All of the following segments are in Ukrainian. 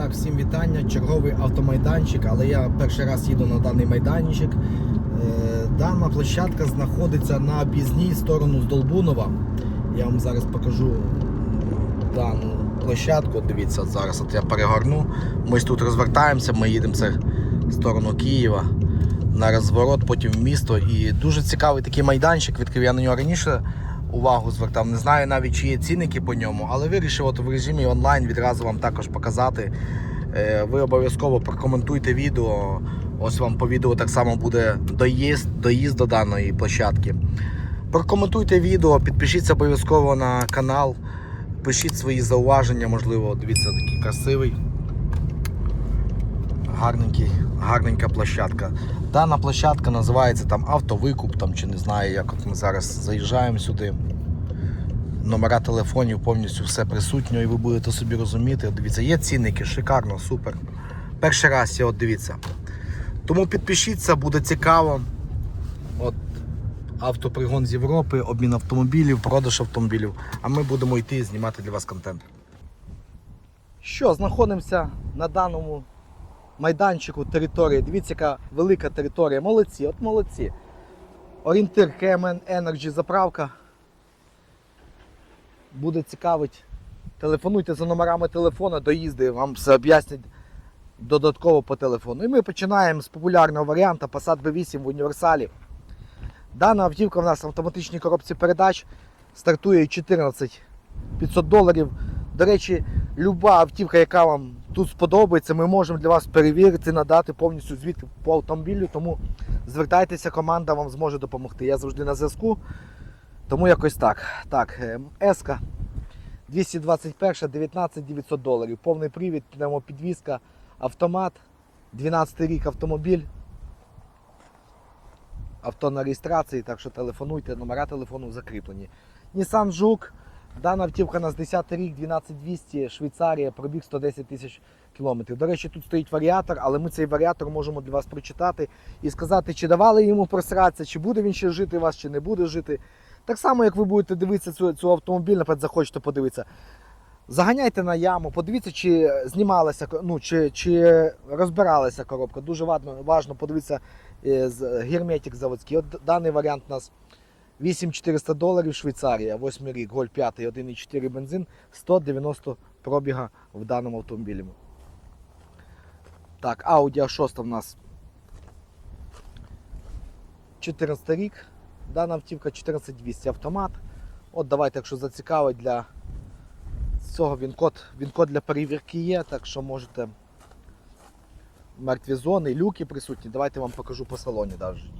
так, всім вітання. Черговий автомайданчик, але я перший раз їду на даний майданчик. Е, Дана площадка знаходиться на об'їзній сторону з Долбунова. Я вам зараз покажу дану площадку. Дивіться, зараз от я перегорну. Ми тут розвертаємося, ми їдемо в сторону Києва на розворот, потім в місто. І дуже цікавий такий майданчик. Відкрив я на нього раніше увагу звертав. Не знаю навіть чи є цінники по ньому, але вирішив от в режимі онлайн відразу вам також показати. Е, Ви обов'язково прокоментуйте відео. Ось вам по відео так само буде доїзд, доїзд до даної площадки. Прокоментуйте відео, підпишіться обов'язково на канал, пишіть свої зауваження, можливо, дивіться, такий красивий. Гарненький, гарненька площадка. Дана площадка називається там автовикуп, там, чи не знаю, як от ми зараз заїжджаємо сюди. Номера телефонів повністю все присутньо і ви будете собі розуміти. От Дивіться, є цінники, шикарно, супер. Перший раз я от дивіться. Тому підпишіться, буде цікаво. От автопригон з Європи, обмін автомобілів, продаж автомобілів. А ми будемо йти знімати для вас контент. Що, знаходимося на даному майданчику території. Дивіться, яка велика територія. Молодці, от молодці. Орієнтир KMN Energy заправка. Буде цікавить. Телефонуйте за номерами телефону, доїзди, вам все об'яснять додатково по телефону. І ми починаємо з популярного варіанту Passat B8 в універсалі. Дана автівка в нас в автоматичній коробці передач стартує 14 500 доларів. До речі, люба автівка, яка вам тут сподобається, ми можемо для вас перевірити, надати повністю звіт по автомобілю. Тому звертайтеся, команда вам зможе допомогти. Я завжди на зв'язку. Тому якось так. Так, Еска 221, 19 900 доларів. Повний привід, пневмопідвізка, автомат, 12 рік автомобіль. Авто на реєстрації, так що телефонуйте, номера телефону закріплені. Nissan Жук, дана автівка на 10 рік, 12200, Швейцарія, пробіг 110 тисяч кілометрів. До речі, тут стоїть варіатор, але ми цей варіатор можемо для вас прочитати і сказати, чи давали йому просратися, чи буде він ще жити у вас, чи не буде жити. Так само, як ви будете дивитися цю, цю автомобіль, наприклад, захочете подивитися. Заганяйте на яму, подивіться, чи знімалася, ну, чи, чи розбиралася коробка. Дуже важно подивитися е, з герметик заводський. От даний варіант у нас 8400 доларів Швейцарія, 8 рік, Голь 5, 1,4 бензин, 190 пробіга в даному автомобілі. Так, Audi A6 у нас 14 рік. Дана автівка 14200 автомат. От давайте, якщо зацікавить для цього він-код, він-код для перевірки є, так що можете мертві зони, люки присутні. Давайте вам покажу по салоні навіть.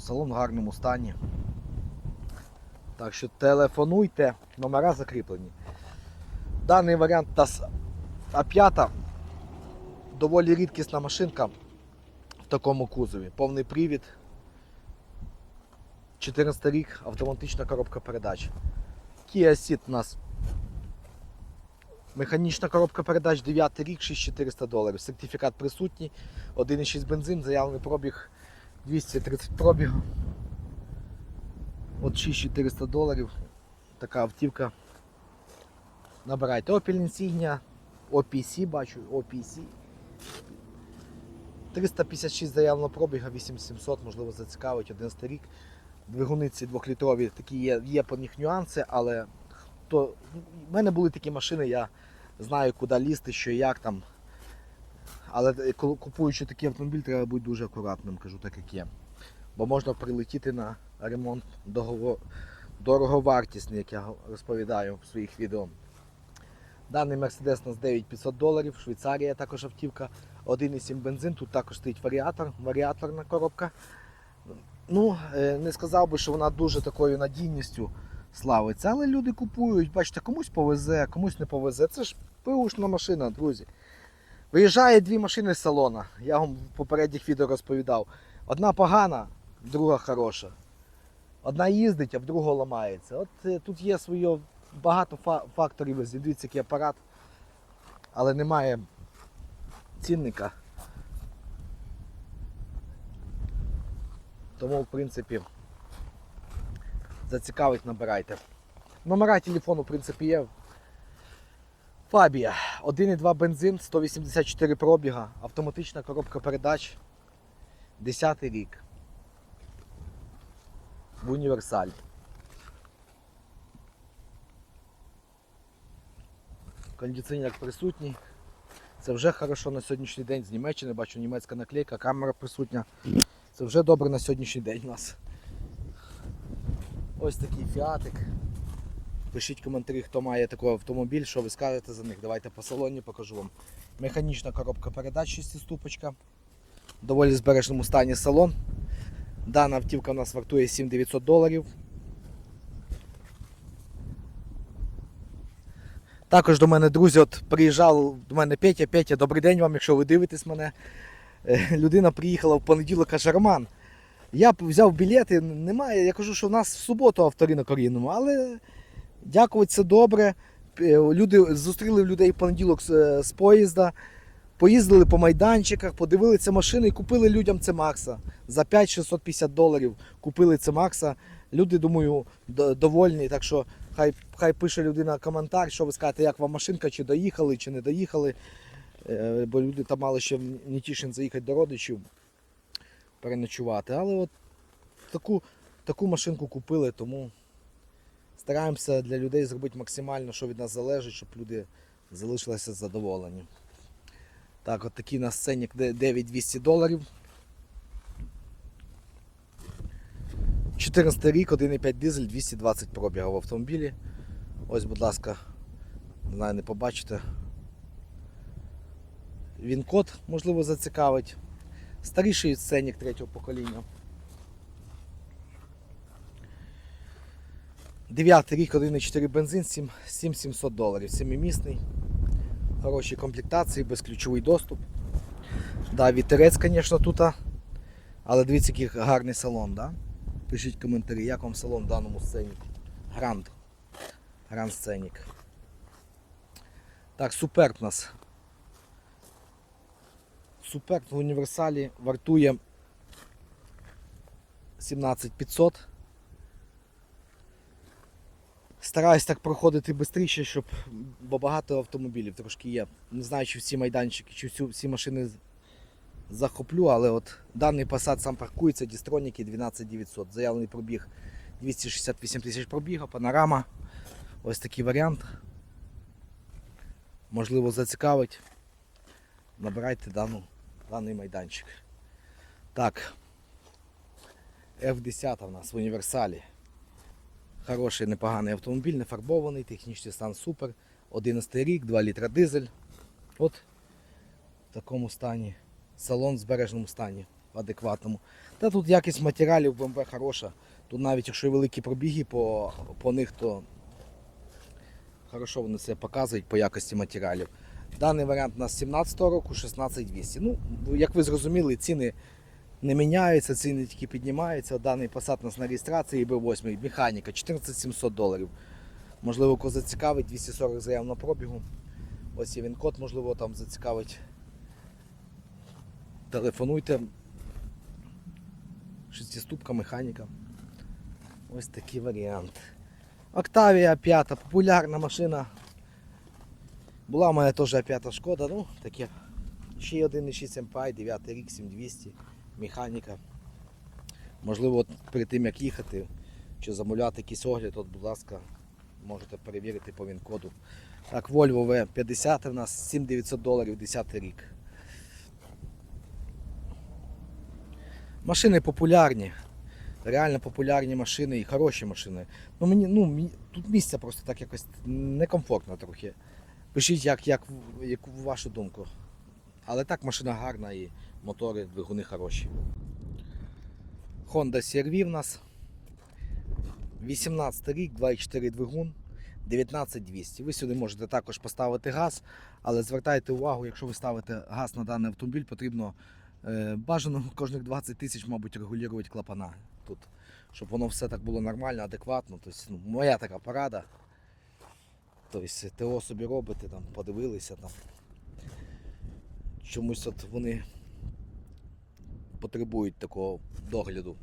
Салон в гарному стані. Так що телефонуйте, номера закріплені. Даний варіант TAS А5 доволі рідкісна машинка в такому кузові. Повний привід. 14 рік, автоматична коробка передач. Kia Ceed у нас механічна коробка передач 9 рік, 6400 доларів. Сертифікат присутній, 1,6 бензин, заявлений пробіг 230 пробігу. От 6400 доларів. Така автівка. Набирайте Opel Insignia, OPC, бачу, OPC. 356 заявлено пробіга, 8700, можливо, зацікавить 11 рік. Двигуни ці двохлітрові такі є, є по них нюанси, але хто... в мене були такі машини, я знаю, куди лізти, що як там. Але купуючи такий автомобіль, треба бути дуже акуратним, кажу так, як є. Бо можна прилетіти на ремонт дороговартісний, як я розповідаю в своїх відео. Даний Mercedes у нас 9500 доларів, Швейцарія також автівка, 1,7 бензин, тут також стоїть варіатор, варіаторна коробка. Ну, е, не сказав би, що вона дуже такою надійністю славиться, але люди купують, бачите, комусь повезе, комусь не повезе. Це ж пишна машина, друзі. Виїжджає дві машини з салона. Я вам в попередніх відео розповідав. Одна погана, друга хороша. Одна їздить, а в другого ламається. От е, тут є своє багато факторів, дивіться, який апарат, але немає цінника. Тому, в принципі, зацікавить, набирайте. Номера телефону, в принципі, є. Фабія. 1,2 бензин, 184 пробіга, автоматична коробка передач. 10 рік. В універсаль. Кондиціонер присутній. Це вже хорошо на сьогоднішній день з Німеччини. Бачу німецька наклейка, камера присутня. Це вже добре на сьогоднішній день у нас. Ось такий фіатик. Пишіть коментарі, хто має такий автомобіль, що ви скажете за них. Давайте по салоні покажу вам. Механічна коробка передач 6-ступочка. В доволі збережному стані салон. Дана автівка у нас вартує 7900 доларів. Також до мене друзі, от приїжджав до мене Петя. Петя, добрий день вам, якщо ви дивитесь мене. Е, Людина приїхала в понеділок, каже, Роман, я взяв білети, немає. Я кажу, що в нас в суботу авторинок орійному, але дякувати, це добре. Е, Люди зустріли людей в понеділок з, з поїзда, поїздили по майданчиках, подивилися машини і купили людям це Макса. За 5-650 доларів купили це Макса. Люди, думаю, довольні. Так що хай, хай пише людина коментар, що ви скажете, як вам машинка, чи доїхали, чи не доїхали. Е, Бо люди там мали ще в Нетішин заїхати до родичів переночувати. Але от таку, таку машинку купили, тому стараємося для людей зробити максимально, що від нас залежить, щоб люди залишилися задоволені. Так, от такий у нас ценник 9200 доларів. 14 рік, 1,5 дизель, 220 пробігів в автомобілі. Ось, будь ласка, не знаю, не побачите. Він код, можливо, зацікавить. Старіший сценік третього покоління. Дев'ятий рік, 1,4 бензин, 7 7700 доларів. Семимісний. Хороші комплектації, безключовий доступ. Да, вітерець, звісно, тут. Але дивіться, який гарний салон, да? Пишіть коментарі, як вам салон в даному сценіку. Гранд. Гранд сценік. Так, суперб у нас. Суперб в універсалі вартує 17500. Стараюсь так проходити швидше, щоб бо багато автомобілів трошки є. Не знаю, чи всі майданчики, чи всю, всі машини захоплю, але от даний Passat сам паркується, дістроніки 12900. Заявлений пробіг 268 тисяч пробіга, панорама. Ось такий варіант. Можливо, зацікавить. Набирайте дану, даний майданчик. Так. F10 у нас в універсалі. Хороший, непоганий автомобіль, не фарбований, технічний стан супер. 11 рік, 2 літра дизель. От в такому стані. Салон в збережному стані, адекватному. Та тут якість матеріалів БМВ хороша. Тут навіть якщо великі пробіги по, по них, то хорошо вони це показують по якості матеріалів. Даний варіант у нас 17 року 16200. Ну, як ви зрозуміли, ціни не міняються, ціни тільки піднімаються. Даний Passat у нас на реєстрації B8, механіка 14700 доларів. Можливо, кого зацікавить, 240 заявного пробігу. Ось є він код, можливо, там зацікавить. Телефонуйте. Шестиступка, механіка. Ось такий варіант. Октавія п'ята, популярна машина. Була в мене теж п'ята шкода, ну таке. Ще один 1.6 MPI, 9 рік, 7200, механіка. Можливо, от перед тим як їхати чи замовляти якийсь огляд, от, будь ласка, можете перевірити по він-коду. Так, Volvo V50 у нас 7900 доларів, 10 рік. Машини популярні. Реально популярні машини і хороші машини. Ну мені ну мені- тут місця просто так якось некомфортно трохи. Пишіть, як, як, як вашу думку. Але так машина гарна і мотори, двигуни хороші. Honda CR-V в нас. 18 рік, 2,4 двигун, 19200. Ви сюди можете також поставити газ, але звертайте увагу, якщо ви ставите газ на даний автомобіль, потрібно е, бажано кожних 20 тисяч, мабуть, регулювати клапана тут, щоб воно все так було нормально, адекватно. Тобто, ну, моя така порада. Тобто ТО собі робите, там, подивилися там. Чомусь от вони потребують такого догляду.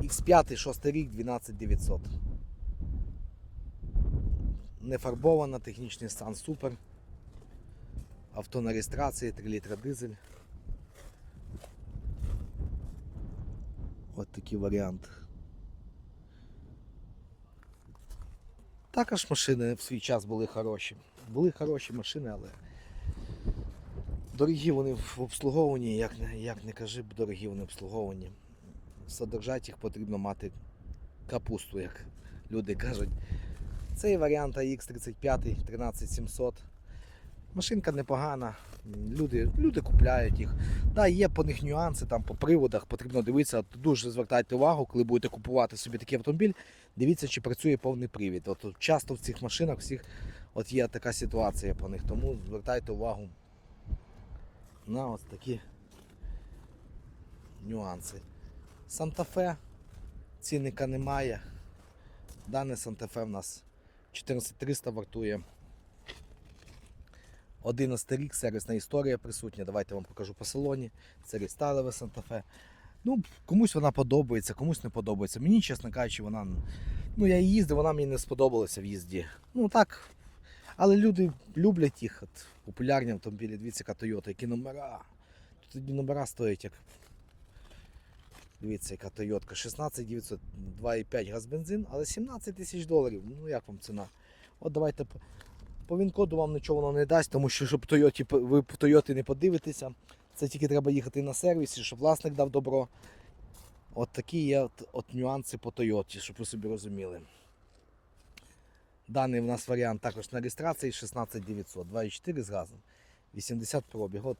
X5 6 рік 12900. Не фарбована, технічний стан супер. Авто на реєстрації, 3 літра дизель. От такий варіант. Також машини в свій час були хороші. Були хороші машини, але дорогі вони в обслуговуванні, як як не кажи, дорогі вони в обслуговуванні. Содержати їх потрібно мати капусту, як люди кажуть. Цей варіант AX35 13700. Машинка непогана. Люди, люди купляють їх. Да, є по них нюанси, там по приводах потрібно дивитися. Дуже звертайте увагу, коли будете купувати собі такий автомобіль. Дивіться, чи працює повний привід. От часто в цих машинах всіх от є така ситуація по них. Тому звертайте увагу на ось такі нюанси. Санта-Фе цінника немає. Дане Санта-Фе в нас 14300 вартує. 11 рік, сервісна історія присутня. Давайте вам покажу по салоні. Це рестайлове Санта-Фе. Ну, комусь вона подобається, комусь не подобається. Мені, чесно кажучи, вона. Ну, я її їздив, вона мені не сподобалася в їзді. Ну так. Але люди люблять їх. Популярні автомобілі, дивіться, яка Toyota, які номера. Тут тоді номера стоять як. Дивіться, яка Toyota. 16 2,5 газ бензин, але 17 тисяч доларів. Ну як вам ціна? От давайте по- по він-коду вам нічого воно не дасть, тому що щоб Toyota, ви в Toyota не подивитеся. Це тільки треба їхати на сервісі, щоб власник дав добро. От такі є от, от нюанси по Toyota, щоб ви собі розуміли. Даний в нас варіант також на реєстрації 16900, 2,4 з газом, 80 пробіг. От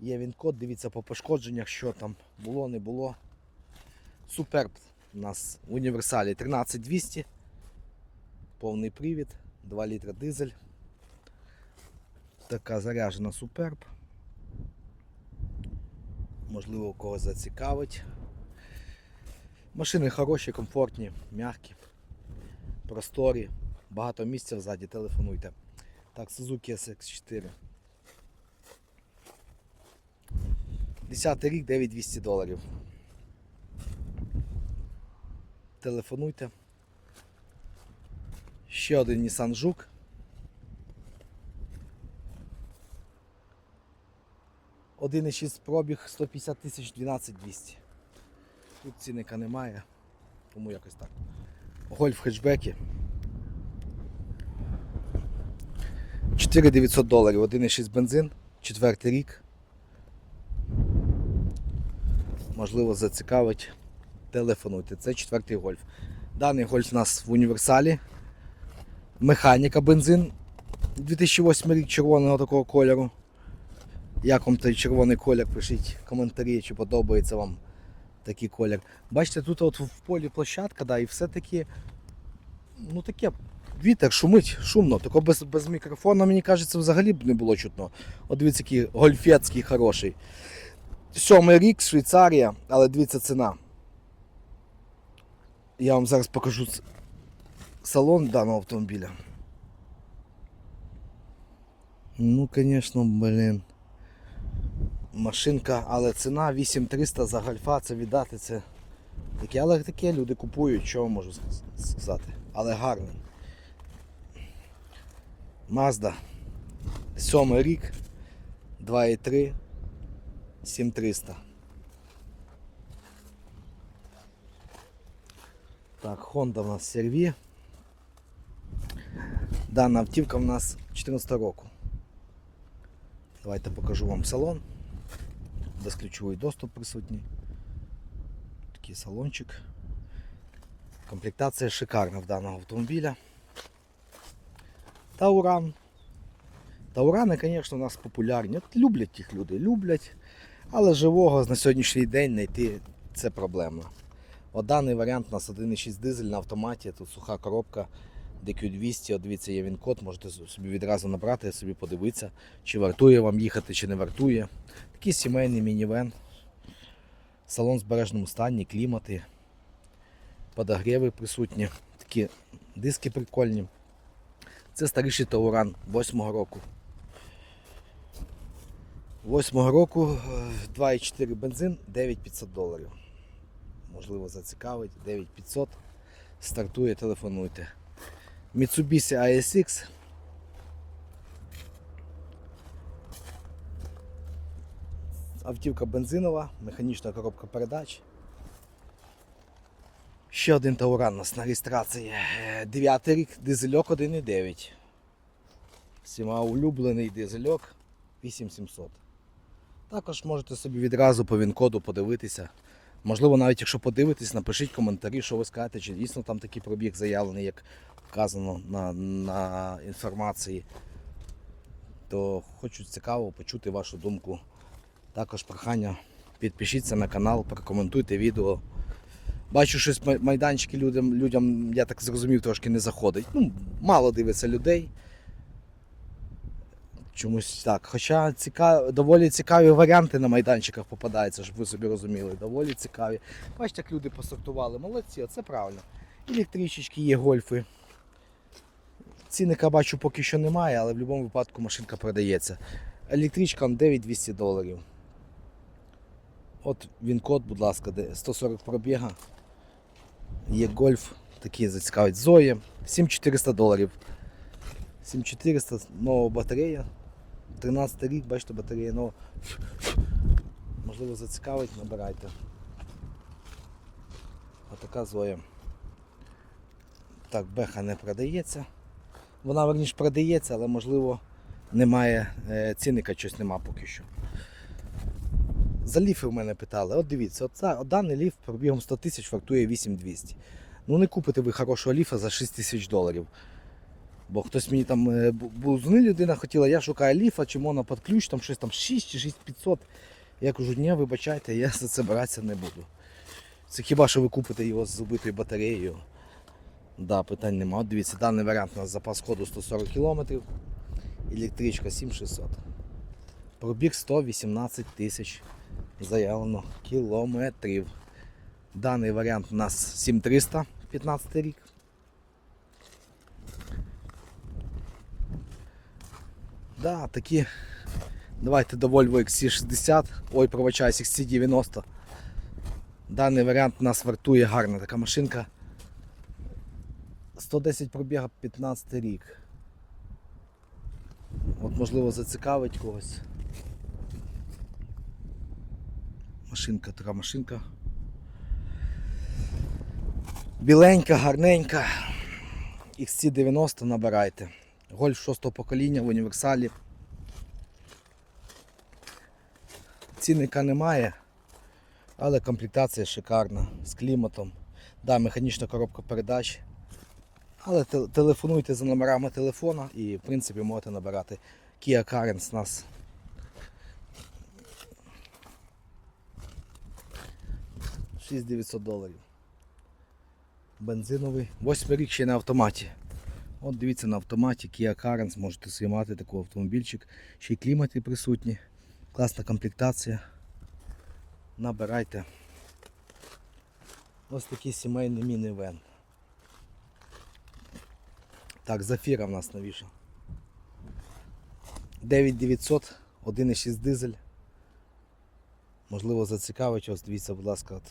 є він код, дивіться по пошкодженнях, що там було, не було. Суперб у нас в універсалі 13200, повний привід, 2 літра дизель. Така заряжена суперб. Можливо, когось зацікавить. Машини хороші, комфортні, м'які, просторі, багато місця ззаді, телефонуйте. Так, Suzuki SX4. 10 рік 9200 доларів. Телефонуйте. Ще один Nissan Жук. Один і шість пробіг 150 тисяч 12 200. Тут цінника немає, тому якось так. Гольф хетчбеки. 4900 доларів, 1,6 бензин, четвертий рік. Можливо, зацікавить. Телефонуйте. Це четвертий гольф. Даний гольф у нас в універсалі. Механіка бензин 2008 рік червоного такого кольору. Як вам той червоний колір? Пишіть коментарі, чи подобається вам такий колір. Бачите, тут от в полі площадка, да, і все-таки ну таке вітер шумить, шумно. Тако без, без мікрофона, мені кажеться, взагалі б не було чутно. От дивіться, який гольфецький хороший. Сьомий рік, Швейцарія, але дивіться ціна. Я вам зараз покажу салон даного автомобіля. Ну, звісно, блін. Машинка, але ціна 8300 за гольфа, це віддати це. Таке, але таке люди купують, що можу сказати. Але гарний. Mazda. Сьомий рік. 2,3. 7300. Так, Honda в нас серві. Дана автівка в нас 14 року. Давайте покажу вам салон. Безключовий доступ присутній. Такий салончик. Комплектація шикарна в даного автомобіля. Тауран. Таурани, звісно, у нас популярні. От люблять їх люди, люблять. Але живого на сьогоднішній день знайти це проблема. От даний варіант у нас 1,6 дизель на автоматі, тут суха коробка DQ200, от дивіться, є він код, можете собі відразу набрати, собі подивитися, чи вартує вам їхати, чи не вартує. Такий сімейний мінівен. Салон в збережному стані, клімати, подогріви присутні, такі диски прикольні. Це старіший Тауран 8-го року. 8-го року е, 2,4 бензин 9500 доларів. Можливо, зацікавить. 9500. Стартує, телефонуйте. Mitsubishi ASX. Автівка бензинова, механічна коробка передач. Ще один тауран у нас на реєстрації. Е, Дев'ятий рік, дизельок 1,9. Всіма улюблений дизельок 8700. Також можете собі відразу по він-коду подивитися. Можливо, навіть якщо подивитесь, напишіть коментарі, що ви скажете, чи дійсно там такий пробіг заявлений, як вказано на, на інформації. То хочу цікаво почути вашу думку. Також прохання підпишіться на канал, прокоментуйте відео. Бачу, щось майданчики людям, людям, я так зрозумів, трошки не заходить. Ну, мало дивиться людей. Чомусь так. Хоча ціка... доволі цікаві варіанти на майданчиках попадаються, щоб ви собі розуміли. Доволі цікаві. Бачите, як люди посортували. Молодці, це правильно. Електричечки є гольфи. Цінника бачу поки що немає, але в будь-якому випадку машинка продається. Електричка 9200 доларів. От він код, будь ласка, де 140 пробіга. Є гольф, такий зацікавить. Зоя, 7400 доларів. 7400, нова батарея. 13 рік, бачите, батарея нова. Можливо, зацікавить, набирайте. Отака Зоя. Так, беха не продається. Вона верніше продається, але можливо немає е, цінника, щось нема поки що. За ліфи в мене питали. От дивіться, от, ця- от даний ліф пробігом 100 тисяч вартує 8200. Ну не купите ви хорошого ліфа за 6 тисяч доларів. Бо хтось мені там е, бу- бузнили людина хотіла, я шукаю ліфа, чи моно під ключ, там щось там 6 чи 6500. Я кажу, ні, вибачайте, я за це братися не буду. Це хіба що ви купите його з убитою батареєю. Да, питань нема. От дивіться, даний варіант у нас запас ходу 140 км. Електричка 7600. Пробіг 118 тисяч заявлено кілометрів. Даний варіант у нас 7300 15 рік. Да, такі. Давайте до Volvo XC60. Ой, пробачаюсь, XC90. Даний варіант у нас вартує гарна така машинка. 110 пробіга 15 рік. От можливо зацікавить когось. Машинка, така машинка. Біленька, гарненька. XC90 набирайте. Гольф 6 покоління в універсалі. Цінника немає, але комплектація шикарна з кліматом. Да, механічна коробка передач. Але телефонуйте за номерами телефона і в принципі можете набирати Kia Carens нас. Шість 900 доларів. Бензиновий. Восьмий рік ще на автоматі. От дивіться на автоматі Kia Carens, можете собі мати такий автомобільчик. Ще й клімати присутні. Класна комплектація. Набирайте. Ось такий сімейний міні-вен. Так, зафіра в нас новіша. 9900, 1,6 дизель. Можливо, зацікавить ось, дивіться, будь ласка. От.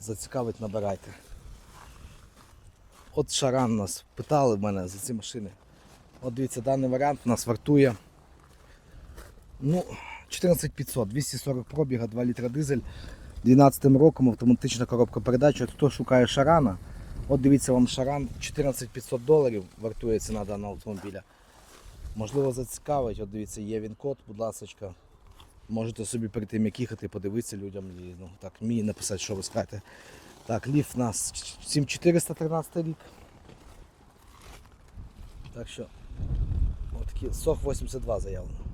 Зацікавить, набирайте. От Шаран нас питали в мене за ці машини. От дивіться, даний варіант нас вартує. Ну, 14500, 240 пробіга, 2 літра дизель. 12 роком автоматична коробка передач. От хто шукає шарана, от дивіться вам шаран 14500 доларів вартує ціна даного автомобіля. Можливо, зацікавить, от дивіться, є він код, будь ласка. Можете собі перед тим, як їхати, подивитися людям і ну, так, мені написати, що ви скажете. Так, ліфт у нас 7413 рік. Так що, отакі, сох 82 заявлено.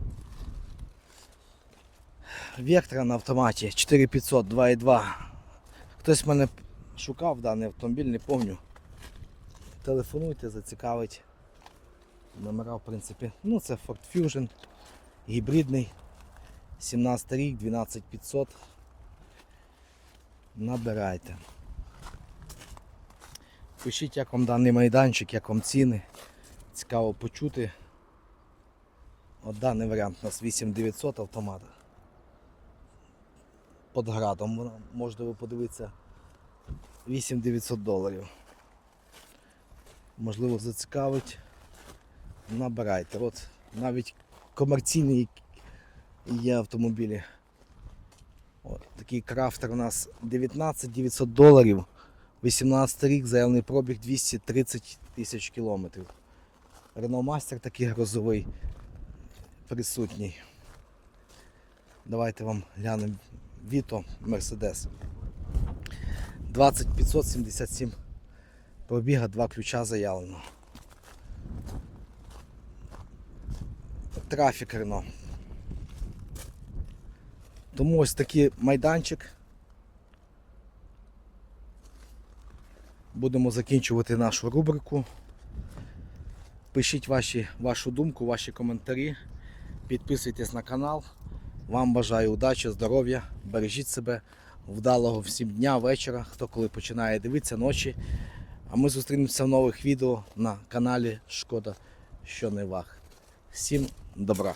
Вектора на автоматі 4500 2.2. Хтось мене шукав даний автомобіль, не пам'ятаю. Телефонуйте, зацікавить. Номера, в принципі. Ну, це Ford Fusion. Гібридний. 17 рік, 12500. Набирайте. Пишіть, як вам даний майданчик, як вам ціни. Цікаво почути. От даний варіант у нас 8900 автомат. Під градом можете ви подивитися 8900 доларів. Можливо зацікавить. Набирайте. От навіть комерційні є автомобілі. От, такий крафтер у нас 19 900 доларів. 18 рік, заявлений пробіг 230 тисяч кілометрів. Renault Master такий грозовий присутній. Давайте вам глянемо Vito Mercedes. 20577 пробіга, два ключа заявлено. Трафік Renault. Тому ось такий майданчик. Будемо закінчувати нашу рубрику. Пишіть ваші, вашу думку, ваші коментарі. Підписуйтесь на канал. Вам бажаю удачі, здоров'я, бережіть себе, вдалого всім дня, вечора, хто коли починає дивитися ночі. А ми зустрінемося в нових відео на каналі Шкода Що не ваг. Всім добра!